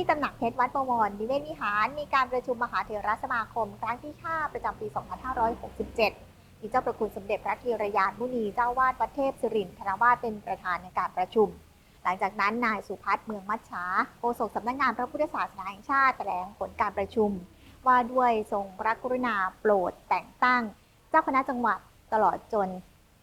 ที่ตำหนักเพชรวัดประวรนิเวศวิหาร มีการประชุมมหาเถรสมาคม ครั้งที่ 5 ประจำปี 2567 มีเจ้าประคุณสมเด็จพระธีรยานมุนีเจ้าวาดวัดเทพสิรินทราวาสเป็นประธานในการประชุม หลังจากนั้นนายสุพัฒน์เมืองมัชชาโฆษกสำนักงานพระพุทธศาสนาแห่งชาติแถลงผลการประชุม ว่าด้วยทรงพระกรุณาโปรดแต่งตั้ง เจ้าคณะจังหวัดตลอดจน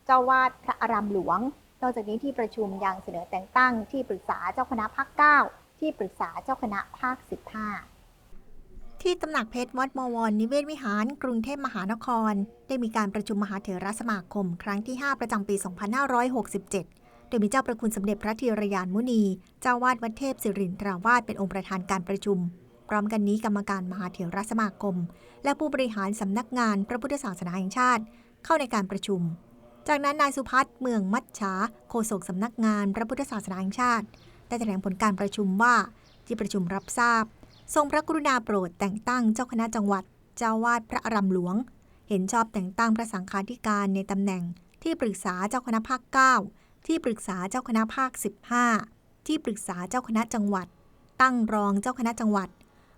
เจ้าวาดพระอารามหลวง นอกจากนี้ที่ประชุมยังเสนอแต่งตั้งที่ปรึกษาเจ้าคณะภาค9 ที่ปรึกษาเจ้าคณะภาค 15 ที่ตำหนักเพชรวัดมวรนิเวศวิหาร กรุงเทพมหานคร ได้มีการประชุมมหาเถรสมาคม ครั้งที่ 5 ประจำปี 2567 โดยมีเจ้าประคุณสมเด็จพระธีรยานมุนี เจ้าวาดวัดเทพสิรินทราวาสเป็นองค์ประธานการประชุม พร้อมกันนี้กรรมการมหาเถรสมาคม และผู้บริหารสำนักงานพระพุทธศาสนาแห่งชาติ เข้าในการประชุม จากนั้นนายสุพัฒน์เมืองมัชชาโฆษกสำนักงานพระพุทธศาสนาแห่งชาติ ได้แถลงผลการประชุมว่าที่ประชุมรับทราบ ทรงพระกรุณาโปรดแต่งตั้งเจ้าคณะจังหวัด เจ้าวาดพระอารามหลวง เห็นชอบแต่งตั้งพระสังฆาธิการในตำแหน่ง ที่ปรึกษาเจ้าคณะภาค 9 ที่ปรึกษาเจ้าคณะภาค 15 ที่ปรึกษาเจ้าคณะจังหวัด ตั้งรองเจ้าคณะจังหวัด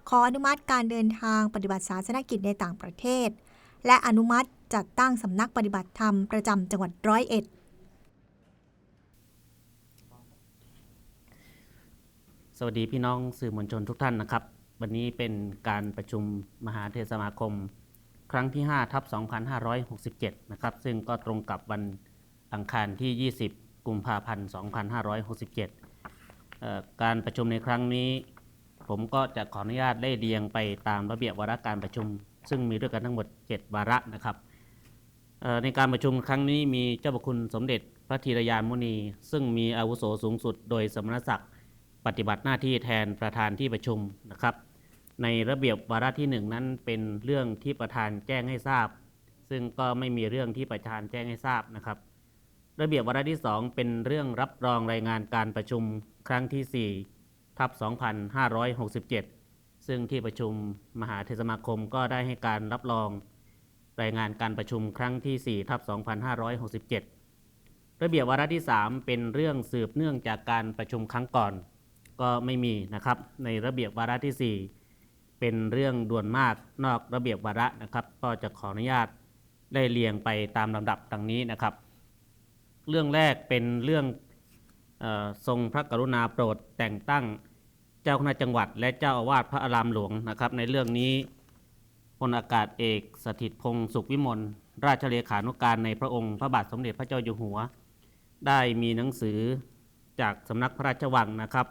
ขออนุมัติการเดินทางปฏิบัติศาสนกิจในต่างประเทศ และอนุมัติจัดตั้งสำนักปฏิบัติธรรมประจำจังหวัดร้อยเอ็ด สวัสดีพี่น้องสื่อมวลชนทุกท่านนะครับ วันนี้เป็นการประชุมมหาเทรสมาคม ครั้งที่5ทับ2567 นะครับ ซึ่งก็ตรงกับวันอังคารที่ 20 กุมภาพันธ์ 2567เอ่อการประชุมในครั้งนี้ ผมก็จะขออนุญาตได้เรียงไปตามระเบียบวาระการประชุม ซึ่งมีด้วยกันทั้งหมด 7 วาระนะครับ ในการประชุมครั้งนี้มีเจ้าประคุณสมเด็จพระธีรยานมุนี ซึ่งมีอาวุโสสูงสุดโดยสมณศักดิ์ ปฏิบัติหน้าที่แทนประธานที่ประชุมนะครับ ในระเบียบวาระที่หนึ่งนั้นเป็นเรื่องที่ประธานแจ้งให้ทราบ ซึ่งก็ไม่มีเรื่องที่ประธานแจ้งให้ทราบนะครับ ระเบียบวาระที่สองเป็นเรื่องรับรองรายงานการประชุมครั้งที่4ทับ2567 ซึ่งที่ประชุมมหาเทศสมาคมก็ได้ให้การรับรองรายงานการประชุมครั้งที่4ทับ2567 ระเบียบวาระที่ 3 เป็นเรื่องสืบเนื่องจากการประชุมครั้งก่อน ก็ไม่มีนะครับในระเบียบวาระที่ 4 เป็นเรื่องด่วนมากนอกระเบียบวาระนะครับ ก็จะขออนุญาตได้เรียงไปตามลำดับดังนี้นะครับ เรื่องแรกเป็นเรื่องออทรงพระกรุณาโปรดแต่งตั้งเจ้าคณะจังหวัด และเจ้าอาวาสพระอารามหลวงนะครับ ในเรื่องนี้พลอากาศเอกสถิตพงศ์สุขวิมลราชเลขานุการในพระองค์พระบาทสมเด็จพระเจ้าอยู่หัว ได้มีหนังสือจากสำนักพระราชวังนะครับ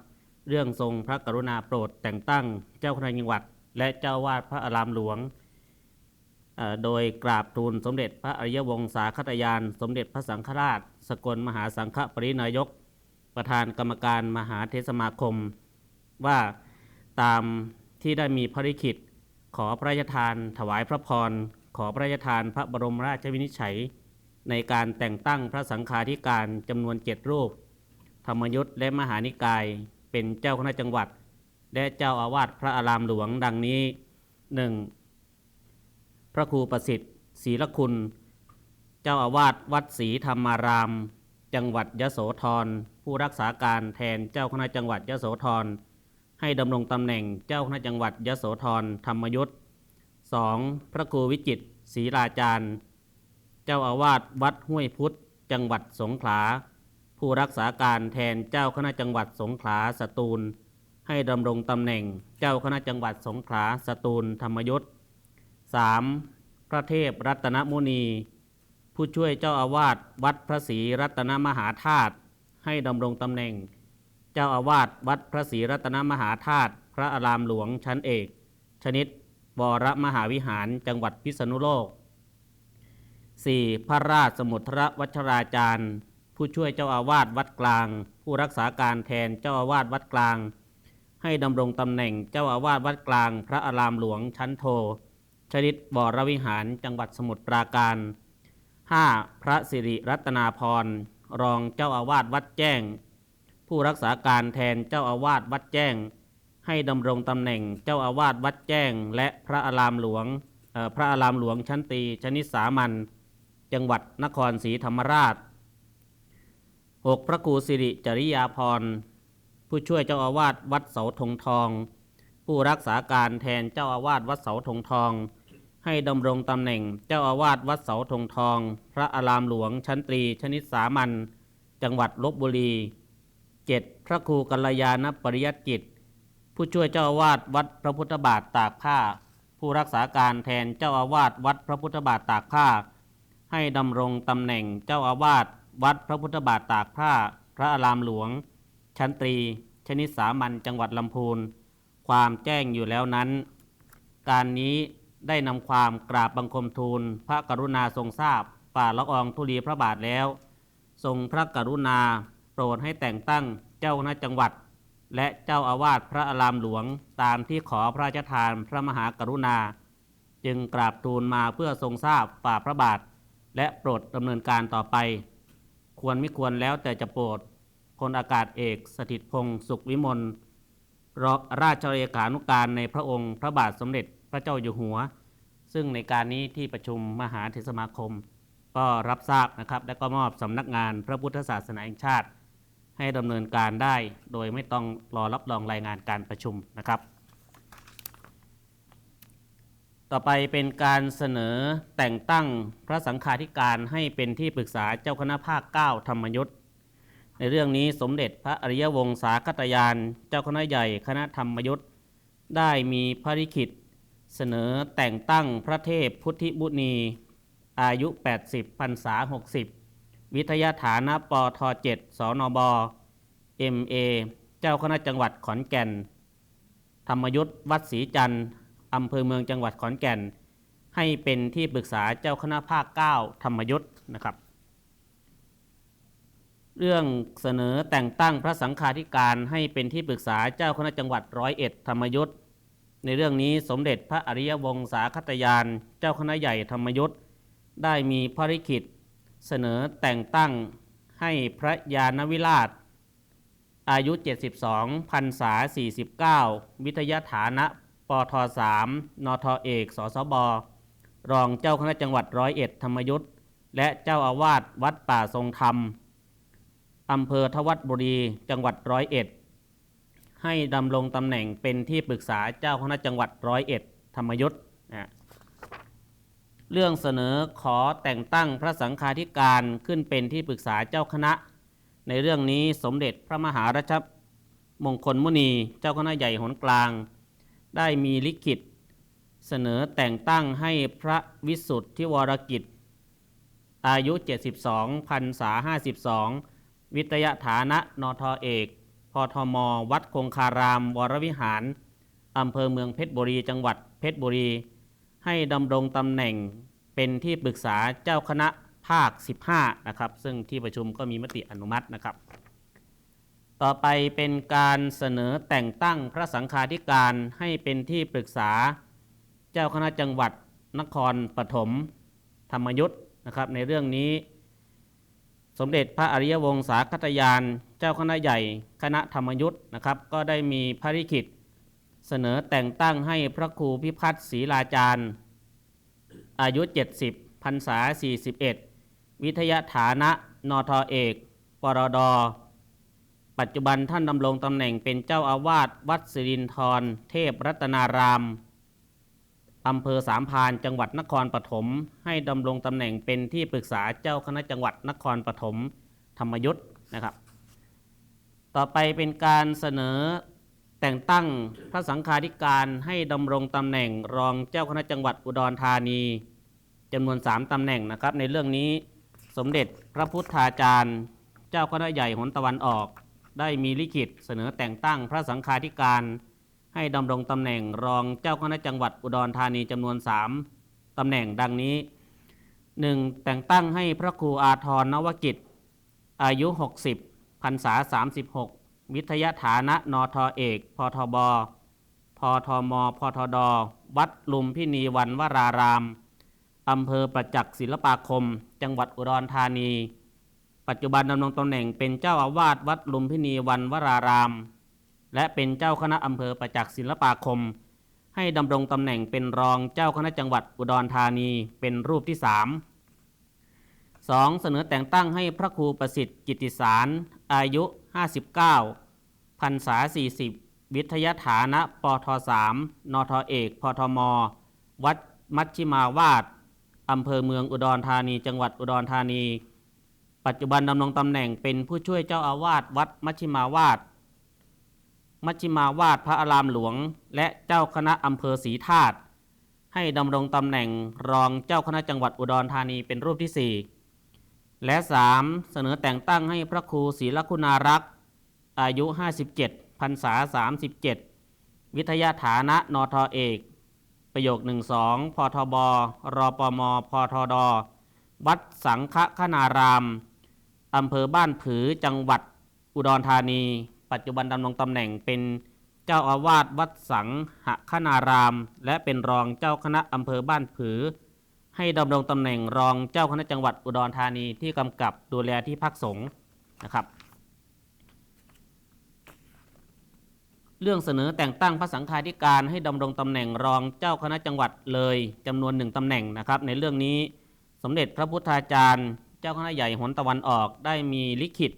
เรื่องทรงพระกรุณาโปรดแต่งตั้งเจ้าคณะจังหวัด และเจ้าวาดพระอารามหลวง โดยกราบทูลสมเด็จพระอริยวงศาคตยาน สมเด็จพระสังฆราช สกลมหาสังฆปรินายก ประธานกรรมการมหาเทศสมาคม ว่าตามที่ได้มีพระลิขิตขอพระราชทานถวายพระพร ขอพระราชทานพระบรมราชวินิจฉัย ในการแต่งตั้งพระสังฆาธิการจำนวนเจ็ดรูป ธรรมยุทธและมหานิกาย เป็นเจ้าคณะจังหวัด และเจ้าอาวาสพระอารามหลวงดังนี้ 1. พระครูประสิทธิ์ศรีละคุณ เจ้าอาวาสวัดศรีธรรมาราม จังหวัดยโสธร ผู้รักษาการแทนเจ้าคณะจังหวัดยโสธร ให้ดำรงตำแหน่งเจ้าคณะจังหวัดยโสธรธรรมยุทธ 2. พระครูวิจิตศรีราจารย์ เจ้าอาวาสวัดห้วยพุทธ จังหวัดสงขลา ผู้รักษาการแทนเจ้าคณะจังหวัดสงขลาสตูล ให้ดำรงตำแหน่งเจ้าคณะจังหวัดสงขลาสตูลธรรมยุทธ 3. พระเทพรัตนมุนี ผู้ช่วยเจ้าอาวาสวัดพระศรีรัตนมหาธาตุให้ดำรงตำแหน่ง เจ้าอาวาสวัดพระศรีรัตนมหาธาตุพระอารามหลวงชั้นเอก ชนิดวรมหาวิหารจังหวัดพิษณุโลก 4. พระราชสมุทรวัชราจารย์ ผู้ช่วยเจ้าอาวาสวัดกลาง ผู้รักษาการแทนเจ้าอาวาสวัดกลาง ให้ดำรงตำแหน่งเจ้าอาวาสวัดกลาง พระอารามหลวงชั้นโท ชนิดวรวิหารจังหวัดสมุทรปราการ 5. พระสิริรัตนาพรรองเจ้าอาวาสวัดแจ้ง ผู้รักษาการแทนเจ้าอาวาสวัดแจ้ง ให้ดำรงตำแหน่งเจ้าอาวาสวัดแจ้ง และพระอารามหลวงพระอารามหลวงชั้นตรีชนิดสามัญจังหวัดนครศรีธรรมราช 6. พระครูสิริจริยาพร ผู้ช่วยเจ้าอาวาสวัดเสาธงทอง ผู้รักษาการแทนเจ้าอาวาสวัดเสาธงทอง ให้ดำรงตำแหน่งเจ้าอาวาสวัดเสาธงทอง พระอารามหลวงชั้นตรีชนิดสามัญจังหวัดลบบุรี 7. พระครูกัลยาณปริยัติกิจ ผู้ช่วยเจ้าอาวาสวัดพระพุทธบาทตากผ้า ผู้รักษาการแทนเจ้าอาวาสวัดพระพุทธบาทตากผ้า ให้ดำรงตำแหน่งเจ้าอาวาส วัดพระพุทธบาทตากผ้า พระอารามหลวง ชั้นตรี ชนิดสามัญจังหวัดลำพูน ความแจ้งอยู่แล้วนั้น การนี้ได้นำความกราบบังคมทูล พระกรุณาทรงทราบ ฝ่าละอองธุลีพระบาทแล้ว ทรงพระกรุณาโปรดให้แต่งตั้งเจ้าคณะจังหวัด และเจ้าอาวาสพระอารามหลวง ตามที่ขอพระราชทานพระมหากรุณา จึงกราบทูลมาเพื่อทรงทราบฝ่าพระบาท และโปรดดำเนินการต่อไป ควรไม่ควรแล้วแต่จะโปรดพลอากาศเอกสถิตพงศ์สุขวิมลรราชเลขานุการในพระองค์ พระบาทสมเด็จพระเจ้าอยู่หัว ซึ่งในการนี้ที่ประชุมมหาเถรสมาคม ก็รับทราบนะครับ และก็มอบสำนักงานพระพุทธศาสนาแห่งชาติ ให้ดำเนินการได้โดยไม่ต้องรอรับรองรายงานการประชุมนะครับ ต่อไปเป็นการเสนอแต่งตั้งพระสังฆาธิการให้เป็นที่ปรึกษาเจ้าคณะภาค 9 ธรรมยุทธในเรื่องนี้สมเด็จพระอริยวงศาคตยาน เจ้าคณะใหญ่คณะธรรมยุทธได้มีพระลิขิต เสนอแต่งตั้งพระเทพพุทธิบุณี อายุ 80พรรษา 60 วิทยาฐานะปท7สนบ MA เจ้าคณะจังหวัดขอนแก่น ธรรมยุทธวัดศรีจันทร์ อำเภอเมืองจังหวัดขอนแก่น ให้เป็นที่ปรึกษาเจ้าคณะภาค 9 ธรรมยุทธนะครับ เรื่องเสนอแต่งตั้งพระสังฆาธิการให้เป็นที่ปรึกษาเจ้าคณะจังหวัดร้อยเอ็ดธรรมยุทธในเรื่องนี้สมเด็จพระอริยวงศาคตยาน เจ้าคณะใหญ่ธรรมยุทธได้มีพระลิขิตเสนอแต่งตั้งให้พระยานวิราช อายุ 72พรรษา 49 วิทยาฐานะ ปท3นทเอกสสบรองเจ้าคณะจังหวัดร้อยเอ็ดธรรมยุทธและเจ้าอาวาสวัดป่าทรงธรรมอำเภอทวัดบุรีจังหวัดร้อยเอ็ดให้ดำรงตำแหน่งเป็นที่ปรึกษาเจ้าคณะจังหวัดร้อยเอ็ดธรรมยุทธนะเรื่องเสนอขอแต่งตั้งพระสังฆาธิการขึ้นเป็นที่ปรึกษาเจ้าคณะ ในเรื่องนี้สมเด็จพระมหารัชมงคลมุนี เจ้าคณะใหญ่หนกลาง ได้มีลิขิต เสนอแต่งตั้งให้พระวิสุทธิวรกิจ อายุ 72พรรษา 52 วิทยาฐานะนทเอก พทม วัดคงคาราม วรวิหาร อำเภอเมืองเพชรบุรี จังหวัดเพชรบุรี ให้ดำรงตำแหน่งเป็นที่ปรึกษาเจ้าคณะภาค 15 นะครับ ซึ่งที่ประชุมก็มีมติอนุมัตินะครับ ต่อไปเป็นการเสนอแต่งตั้งพระสังฆาธิการให้เป็นที่ปรึกษา เจ้าคณะจังหวัดนครปฐมธรรมยุทธนะครับในเรื่องนี้ สมเด็จพระอริยวงศาคตยาน เจ้าคณะใหญ่คณะธรรมยุทธนะครับก็ได้มีพระลิขิตเสนอแต่งตั้งให้พระครูพิพัฒน์ศรีลาจารย์ อายุ 70พรรษา 41 วิทยาฐานะนทเอก ปรด ปัจจุบันท่านดำรงตำแหน่งเป็นเจ้าอาวาสวัดสิรินทร เทพรัตนารามอำเภอสามพานจังหวัดนครปฐมให้ดำรงตำแหน่งเป็นที่ปรึกษาเจ้าคณะจังหวัดนครปฐมธรรมยุทธนะครับ ต่อไปเป็นการเสนอแต่งตั้งพระสังฆาธิการให้ดำรงตำแหน่งรองเจ้าคณะจังหวัดอุดรธานีจำนวน 3ตำแหน่งนะครับ ในเรื่องนี้สมเด็จพระพุทธาจารย์ เจ้าคณะใหญ่หนตะวันออก ได้มีลิขิตเสนอแต่งตั้งพระสังฆาธิการ ให้ดำรงตำแหน่งรองเจ้าคณะจังหวัดอุดรธานีจำนวน3ตำแหน่งดังนี้ 1. แต่งตั้งให้พระครูอาทรนวกิจ อายุ 60พรรษา 36 วิทยาฐานะนทเอก พทบ พทม พทด วัดลุมพินีวันวราราม อำเภอประจักษ์ศิลปาคม จังหวัดอุดรธานี ปัจจุบันดำรงตำแหน่งเป็นเจ้าอาวาสวัดลุมพินีวันวราราม และเป็นเจ้าคณะอำเภอประจักษ์ศิลปาคม ให้ดำรงตำแหน่งเป็นรองเจ้าคณะจังหวัดอุดรธานีเป็นรูปที่สาม 2. เสนอแต่งตั้งให้พระครูประสิทธิ์กิติสาร อายุ 59พรรษา 40 วิทยาฐานะปทสามนทเอกพทม วัดมัชชิมาวาดอำเภอเมืองอุดรธานี จังหวัดอุดรธานี ปัจจุบันดำรงตำแหน่งเป็นผู้ช่วยเจ้าอาวาสวัดมัชชิมาวาดมัชชิมาวาดพระอารามหลวง และเจ้าคณะอำเภอศรีธาตุให้ดำรงตำแหน่งรองเจ้าคณะจังหวัดอุดรธานีเป็นรูปที่ 4 และ 3. เสนอแต่งตั้งให้พระครูศรีลคุณารักษ์อายุ 57พรรษา 37 วิทยาฐานะนทเอก ประโยค 12 พทบ รปม พทด วัดสังฆคนาราม อำเภอบ้านผือจังหวัดอุดรธานี ปัจจุบันดำรงตำแหน่งเป็นเจ้าอาวาสวัดสังฆคนาราม และเป็นรองเจ้าคณะอำเภอบ้านผือ ให้ดำรงตำแหน่งรองเจ้าคณะจังหวัดอุดรธานีที่กำกับดูแลที่พักสงฆ์นะครับ เรื่องเสนอแต่งตั้งพระสังฆาธิการให้ดำรงตำแหน่งรองเจ้าคณะจังหวัดเลยจำนวนหนึ่งตำแหน่งนะครับ ในเรื่องนี้สมเด็จพระพุทธาจารย์ จ้าคณะใหญ่หนตะวันออกได้มีลิขิต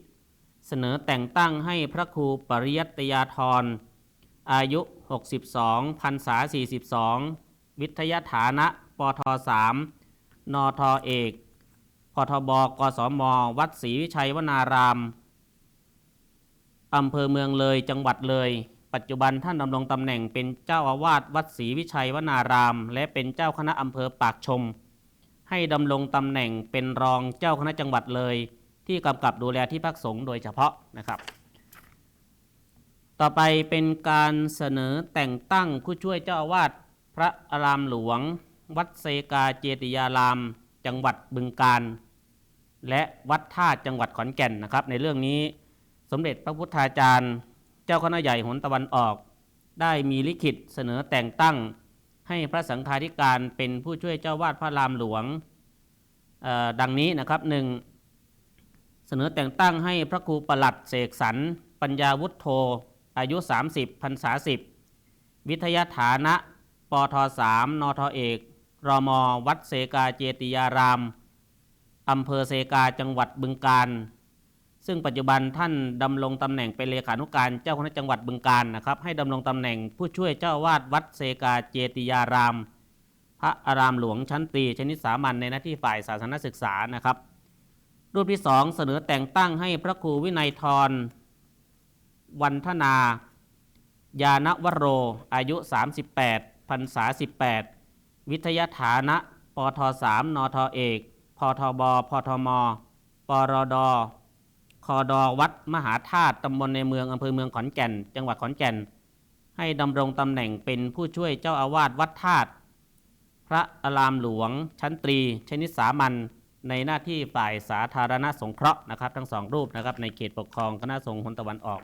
เสนอแต่งตั้งให้พระครูปริยัตยาธร อายุ 62พรรษา 42 วิทยาฐานะปท3นทเอกพทบกสม วัดศรีวิชัยวนารามอำเภอเมืองเลยจังหวัดเลย ปัจจุบันท่านดำรงตำแหน่งเป็นเจ้าอาวาสวัดศรีวิชัยวนาราม และเป็นเจ้าคณะอำเภอปากชม ให้ดำรงตำแหน่งเป็นรองเจ้าคณะจังหวัดเลย ที่กำกับดูแลที่พักสงฆ์โดยเฉพาะนะครับ ต่อไปเป็นการเสนอแต่งตั้งผู้ช่วยเจ้าอาวาสพระอารามหลวง วัดเซกาเจติยาราม จังหวัดบึงกาฬและวัดท่าตุจังหวัดขอนแก่นนะครับ ในเรื่องนี้สมเด็จพระพุทธาจารย์ เจ้าคณะใหญ่หนตะวันออก ได้มีลิขิตเสนอแต่งตั้ง ให้พระสังฆาธิการเป็นผู้ช่วยเจ้าวาดพระรามหลวงดังนี้นะครับหนึ่งเสนอแต่งตั้งให้พระครูประหลัดเสกสรรปัญญาวุฒโธอายุ 30พรรษา10วิทยาฐานะปท3นทเอกรมวัดเสกาเจติยารามอำเภอเซกาจังหวัดบึงกาฬ ซึ่งปัจจุบันท่านดำรงตำแหน่งเป็นเลขานุการเจ้าคณะจังหวัดบึงกาฬนะครับ ให้ดำรงตำแหน่งผู้ช่วยเจ้าวาดวัดเซกาเจติยาราม พระอารามหลวงชั้นตรีชนิดสามัญในหน้าที่ฝ่ายศาสนศึกษานะครับ รูปที่สองเสนอแต่งตั้งให้พระครูวินัยทรวันธนา ยานวโร อายุ 38พรรษา 18 วิทยาฐานะปท3นทเอก พทบ พทม ปรด อดอวัดมหาธาตุตำบลในเมืองอำเภอเมืองขอนแก่น จังหวัดขอนแก่น ให้ดำรงตำแหน่งเป็นผู้ช่วยเจ้าอาวาสวัดธาตุพระอารามหลวง ชั้นตรี ชนิดสามัญในหน้าที่ฝ่ายสาธารณสงเคราะห์นะครับ ทั้งสองรูปนะครับในเขตปกครองคณะสงฆ์หนตะวันออก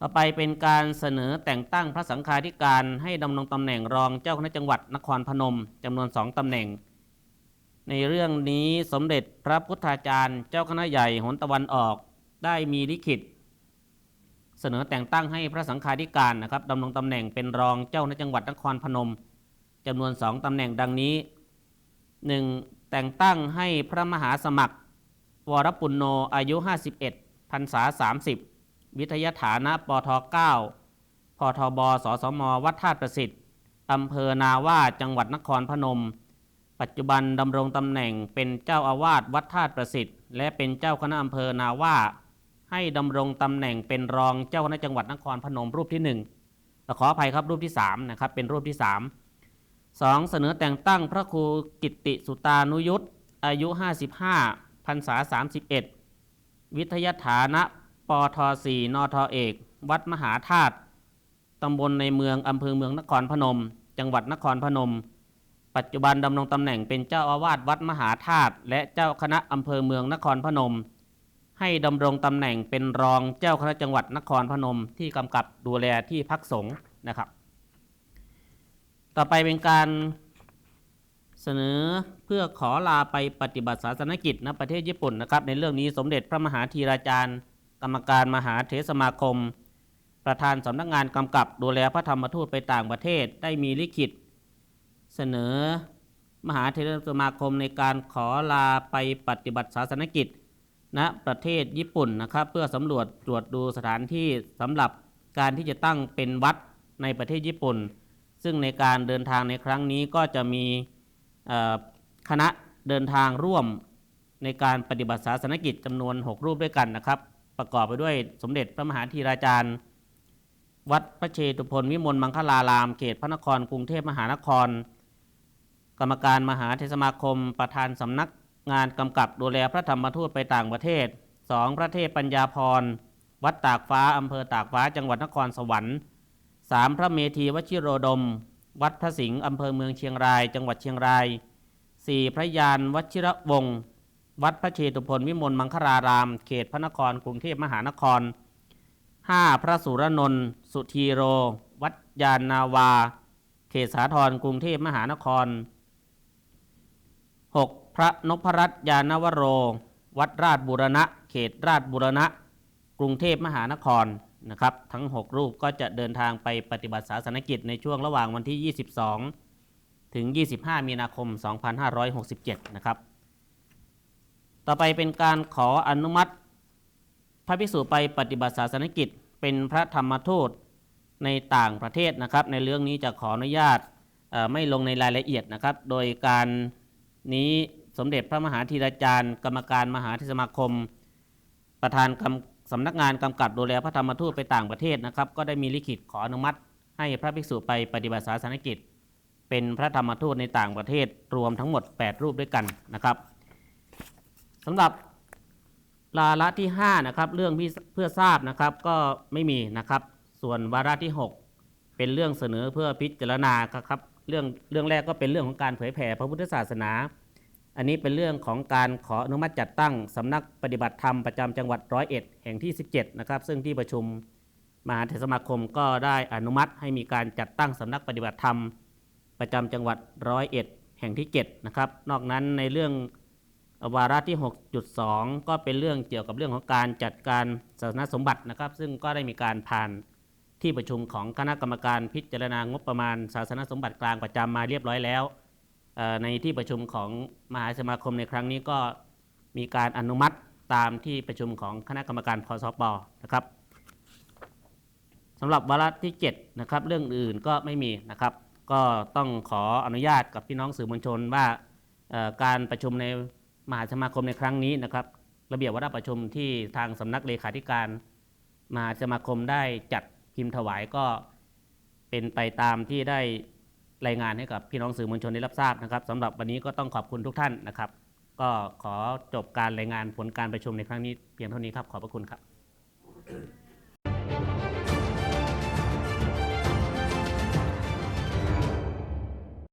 ต่อไปเป็นการเสนอแต่งตั้งพระสังฆาธิการให้ดำรงตำแหน่งรองเจ้าคณะจังหวัดนครพนมจำนวนสองตำแหน่ง ในเรื่องนี้สมเด็จพระพุทธาจารย์เจ้าคณะใหญ่หนตะวันออกได้มีลิขิต เสนอแต่งตั้งให้พระสังฆาธิการนะครับดำรงตำแหน่งเป็นรองเจ้าคณจังหวัดนครพนมจำนวนสองตำแหน่งดังนี้ 1. แต่งตั้งให้พระมหาสมัคร วรปุณโนอายุ 51พรรษา 30 วิทยาฐานะปท9พทบสสม วัดธาตุประสิทธิ์อำเภอนาว่าจังหวัดนครพนม ปัจจุบันดำรงตำแหน่งเป็นเจ้าอาวาสวัดธาตุประสิทธิ์ และเป็นเจ้าคณะอำเภอนาว่า ให้ดำรงตำแหน่งเป็นรองเจ้าคณะจังหวัดนครพนมรูปที่หนึ่งขออภัยครับรูปที่สามนะครับเป็นรูปที่สามสองเสนอแต่งตั้งพระครูกิติสุตานุยุตอายุ 55พรรษา 31 วิทยาฐานะปท4นทเอก วัดมหาธาตุตำบลในเมืองอำเภอเมืองนครพนม จังหวัดนครพนม ปัจจุบันดำรงตำแหน่งเป็นเจ้าอาวาสวัดมหาธาตุและเจ้าคณะอำเภอเมืองนครพนม ให้ดำรงตำแหน่งเป็นรองเจ้าคณะจังหวัดนครพนมที่กำกับดูแลที่พักสงฆ์นะครับ ต่อไปเป็นการเสนอเพื่อขอลาไปปฏิบัติศาสนกิจณประเทศญี่ปุ่นนะครับ ในเรื่องนี้สมเด็จพระมหาธีราจารย์ กรรมการมหาเถรสมาคม ประธานสำนักงานกำกับดูแลพระธรรมทูตไปต่างประเทศได้มีลิขิต เสนอมหาเถรสมาคมในการขอลาไปปฏิบัติศาสนกิจณประเทศญี่ปุ่นนะครับ เพื่อสำรวจตรวจดูสถานที่สำหรับการที่จะตั้งเป็นวัดในประเทศญี่ปุ่น ซึ่งในการเดินทางในครั้งนี้ก็จะมีคณะเดินทางร่วมในการปฏิบัติศาสนกิจจำนวน 6 รูปด้วยกันนะครับ ประกอบไปด้วยสมเด็จพระมหาธีราจารย์ วัดพระเชตุพนวิมลมังคลาราม เขตพระนครกรุงเทพมหานคร กรรมการมหาเทศสมาคม ประธานสำนักงานกำกับดูแลพระธรรมทูตไปต่างประเทศ 2. พระเทพปัญญาพร วัดตากฟ้าอำเภอตากฟ้าจังหวัดนครสวรรค์ 3. พระเมธีวชิโรดม วัดพระสิงห์อำเภอเมืองเชียงราย จังหวัดเชียงราย 4. พระยานวชิระวงศ์วัดพระเชตุพนวิมลมังคลาราม เขตพระนครกรุงเทพมหานคร 5. พระสุรนนท์สุธีโร วัดยานนาวา เขตสาทรกรุงเทพมหานคร 6. พระนพรัตน์ยานวโร วัดราชบุรณะ เขตราชบุรณะ กรุงเทพมหานครนะครับ ทั้ง 6 รูปก็จะเดินทางไปปฏิบัติศาสนกิจในช่วงระหว่างวันที่ 22 ถึง 25 มีนาคม 2567 นะครับ ต่อไปเป็นการขออนุมัติ พระภิกษุไปปฏิบัติศาสนกิจ เป็นพระธรรมทูตในต่างประเทศนะครับ ในเรื่องนี้จะขออนุญาตไม่ลงในรายละเอียดนะครับ โดยการ นี้สมเด็จพระมหาธีราจารย์ กรรมการมหาเทศสมาคม ประธานกำสำนักงานกำกับดูแลพระธรรมทูตไปต่างประเทศนะครับ ก็ได้มีลิขิตขออนุมัติ ให้พระภิกษุไปปฏิบัติศาสนกิจ เป็นพระธรรมทูตในต่างประเทศรวมทั้งหมด 8 รูปด้วยกันนะครับสำหรับลาระที่5นะครับเรื่องเพื่อทราบนะครับก็ไม่มีนะครับ ส่วนวาระที่ 6 เป็นเรื่องเสนอเพื่อพิจารณาครับ เรื่องเรื่องแรกก็เป็นเรื่องของการเผยแผ่พระพุทธศาสนา อันนี้เป็นเรื่องของการขออนุมัติจัดตั้งสำนักปฏิบัติธรรมประจำจังหวัดร้อยเอ็ดแห่งที่ 17 นะครับ ซึ่งที่ประชุมมหาเทศสมาคมก็ได้อนุมัติให้มีการจัดตั้งสำนักปฏิบัติธรรม ประจำจังหวัดร้อยเอ็ดแห่งที่7นะครับ นอกนั้นในเรื่องวาระที่ 6.2 ก็เป็นเรื่องเกี่ยวกับเรื่องของการจัดการศาสนสมบัตินะครับ ซึ่งก็ได้มีการผ่าน ที่ประชุมของคณะกรรมการพิจารณางบประมาณ ศาสนสมบัติกลางประจำมาเรียบร้อยแล้ว ในที่ประชุมของมหาสมาคมในครั้งนี้ก็มีการอนุมัติตามที่ประชุมของคณะกรรมการพสปนะครับสำหรับวาระที่7นะครับเรื่องอื่นก็ไม่มีนะครับ ก็ต้องขออนุญาตกับพี่น้องสื่อมวลชนว่าการประชุมในมหาสมาคมในครั้งนี้นะครับ ระเบียบวาระประชุมที่ทางสำนักเลขาธิการมหาสมาคมได้จัด พิมพ์ถวายก็เป็นไปตามที่ได้รายงานให้กับพี่น้องสื่อมวลชนได้รับทราบนะครับสำหรับวันนี้ก็ต้องขอบคุณทุกท่านนะครับ ก็ขอจบการรายงานผลการประชุมในครั้งนี้เพียงเท่านี้ครับขอบพระคุณครับ